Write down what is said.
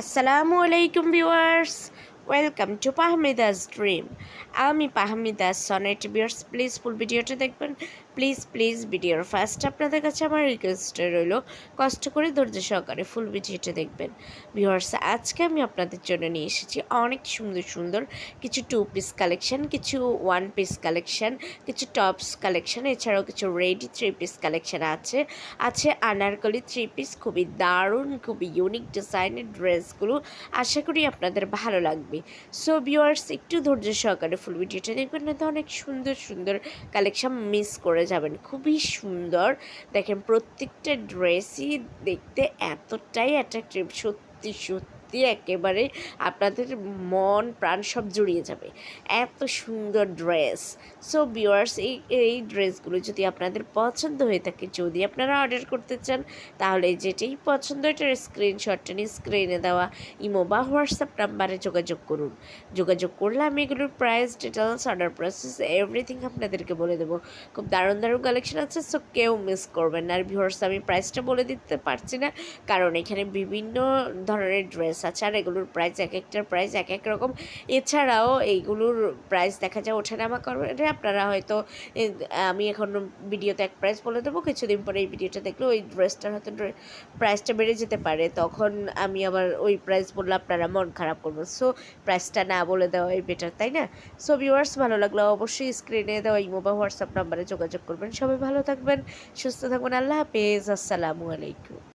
আসসালামু আলাইকুম viewers, welcome to পাহমিদাস ড্রিম। আমি পাহমিদাস, সনেট ভিউয়ার্স, প্লিজ ফুল ভিডিওটা দেখবেন। প্লিজ প্লিজ ভিডিওর ফার্স্ট আপনাদের কাছে আমার রিকোয়েস্ট রইল, কষ্ট করে ধৈর্য সহকারে ফুল ভিডিওটা দেখবেন। ভিউয়ার্স আজকে আমি আপনাদের জন্য নিয়ে এসেছি অনেক সুন্দর সুন্দর কিছু টু পিস কালেকশন কিছু ওয়ান পিস কালেকশন কিছু টপস কালেকশন এছাড়াও কিছু রেডি থ্রি পিস কালেকশন আছে। আছে আনারকলি থ্রি পিস খুবই দারুণ, খুবই ইউনিক ডিজাইনের ড্রেসগুলো, আশা করি আপনাদের ভালো লাগবে। সো ভিউয়ার্স একটু ধৈর্য সহকারে ফুল ভিডিওটা দেখবেন না তো অনেক সুন্দর সুন্দর কালেকশন মিস করে যাবেন। খুবই সুন্দর। দেখেন প্রত্যেকটা ড্রেসই দেখতে এতটাই অ্যাট্রাকটিভ সত্যি সত্যি। একেবারে আপনাদের মন, প্রাণ সব জুড়িয়ে যাবে। এত সুন্দর ড্রেস সো ভিউয়ার্স এই এই ড্রেসগুলো যদি আপনাদের পছন্দ হয়ে থাকে, যদি আপনারা অর্ডার করতে চান, তাহলে যেটাই পছন্দ এটার স্ক্রিনশটটা নিয়ে স্ক্রিনে দেওয়া ইমো বা হোয়াটসঅ্যাপ নাম্বারে যোগাযোগ করুন। যোগাযোগ করলে আমি এগুলোর price details order process everything আপনাদেরকে বলে দেবো। খুব দারুণ দারুণ কালেকশন আছে সো কেউ মিস করবেন আর ভিউয়ার্স আমি প্রাইসটা বলে দিতে পারছি না, কারণ এখানে বিভিন্ন ধরনের ড্রেস আছে আর এগুলোর প্রাইস এক একটার প্রাইস এক এক রকম। এছাড়াও এইগুলোর প্রাইস দেখা যায় ওঠানামা করবে আপনারা হয়তো আমি এখন ভিডিওতে এক প্রাইস বলে দেবো। কিছুদিন পরে এই ভিডিওটা দেখলে ওই ড্রেসটার হয়তো প্রাইসটা বেড়ে যেতে পারে। তখন আমি আবার ওই প্রাইস বললে আপনারা মন খারাপ করবেন। সো প্রাইসটা না বলে দেওয়াই বেটার তাই না? সো ভিউয়ার্স ভালো লাগলে অবশ্যই স্ক্রিনে দেওয়া ইমো বা হোয়াটসঅ্যাপ নাম্বারে যোগাযোগ করবেন। সবাই ভালো থাকবেন, সুস্থ থাকবেন। আল্লাহ হাফেজ। আসসালামু আলাইকুম।